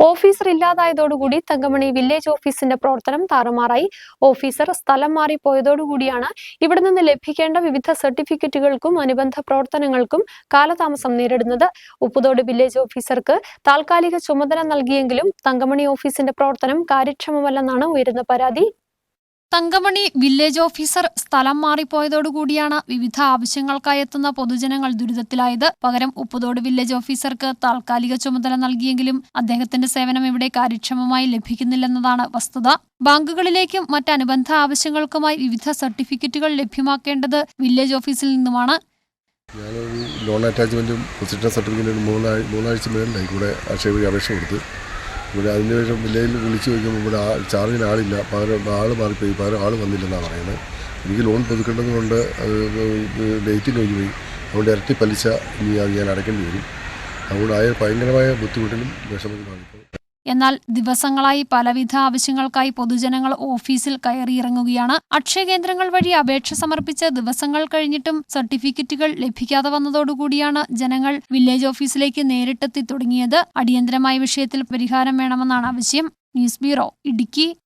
Officer ഇല്ലാതായതോടുകൂടി Thankamani village ഓഫീസിന്റെ പ്രവർത്തനം താറുമാറായി. Officer സ്ഥലം മാറിപ്പോയതോടുകൂടിയാണ് ഇവിടെ നിന്ന് ലഭിക്കേണ്ട വിവിധ സർട്ടിഫിക്കറ്റുകൾക്കും അനുബന്ധ പ്രവർത്തനങ്ങൾക്കും കാലതാമസം നേരിടുന്നത്. ഉപ്പുതോട് വില്ലേജ് ഓഫീസർക്ക് താൽക്കാലിക ചുമതല നൽകിയെങ്കിലും തങ്കമണി ഓഫീസിന്റെ പ്രവർത്തനം കാര്യക്ഷമമല്ലെന്നാണ് ഉയരുന്ന പരാതി. തങ്കമണി വില്ലേജ് ഓഫീസർ സ്ഥലം മാറിപ്പോയതോടുകൂടിയാണ് വിവിധ ആവശ്യങ്ങൾക്കായി എത്തുന്ന പൊതുജനങ്ങൾ ദുരിതത്തിലായത്. പകരം ഉപ്പുതോട് വില്ലേജ് ഓഫീസർക്ക് താൽക്കാലിക ചുമതല നൽകിയെങ്കിലും അദ്ദേഹത്തിന്റെ സേവനം ഇവിടെ കാര്യക്ഷമമായി ലഭിക്കുന്നില്ലെന്നതാണ് വസ്തുത. ബാങ്കുകളിലേക്കും മറ്റനുബന്ധ ആവശ്യങ്ങൾക്കുമായി വിവിധ സർട്ടിഫിക്കറ്റുകൾ ലഭ്യമാക്കേണ്ടത് വില്ലേജ് ഓഫീസിൽ നിന്നുമാണ്. ഞാനൊരു ലോൺ അറ്റാച്ച്മെന്റും സർട്ടിഫിക്കറ്റും മൂന്നാഴ് മൂന്നാഴ്ച മേളിലായി കൂടെ അക്ഷയ വഴി അപേക്ഷ കൊടുത്ത്. ഇവിടെ അതിന് ശേഷം വില്ലേജിൽ വിളിച്ചു ചോദിക്കുമ്പോൾ ഇവിടെ ആ ചാർജിന് ആളില്ല. പകരം ആൾ മാറിപ്പോയി പകരം ആൾ വന്നില്ലെന്നാണ് പറയുന്നത്. എനിക്ക് ലോൺ പുതുക്കേണ്ടത് കൊണ്ട് കഴിഞ്ഞ് പോയി. അതുകൊണ്ട് ഇരട്ടി പലിശ ഇനി അത് ഞാൻ അടയ്ക്കേണ്ടി വരും. അതുകൊണ്ട് ആയ ഭയങ്കരമായ ബുദ്ധിമുട്ടിലും വിഷമത്തിലാണ് ഇപ്പോൾ. എന്നാൽ ദിവസങ്ങളായി പലവിധ ആവശ്യങ്ങൾക്കായി പൊതുജനങ്ങൾ ഓഫീസിൽ കയറിയിറങ്ങുകയാണ്. അക്ഷയ കേന്ദ്രങ്ങൾ വഴി അപേക്ഷ സമർപ്പിച്ച് ദിവസങ്ങൾ കഴിഞ്ഞിട്ടും സർട്ടിഫിക്കറ്റുകൾ ലഭിക്കാതെ വന്നതോടുകൂടിയാണ് ജനങ്ങൾ വില്ലേജ് ഓഫീസിലേക്ക് നേരിട്ടെത്തി തുടങ്ങിയത്. അടിയന്തരമായ വിഷയത്തിൽ പരിഹാരം വേണമെന്നാണ് ആവശ്യം. News bureau Idukki.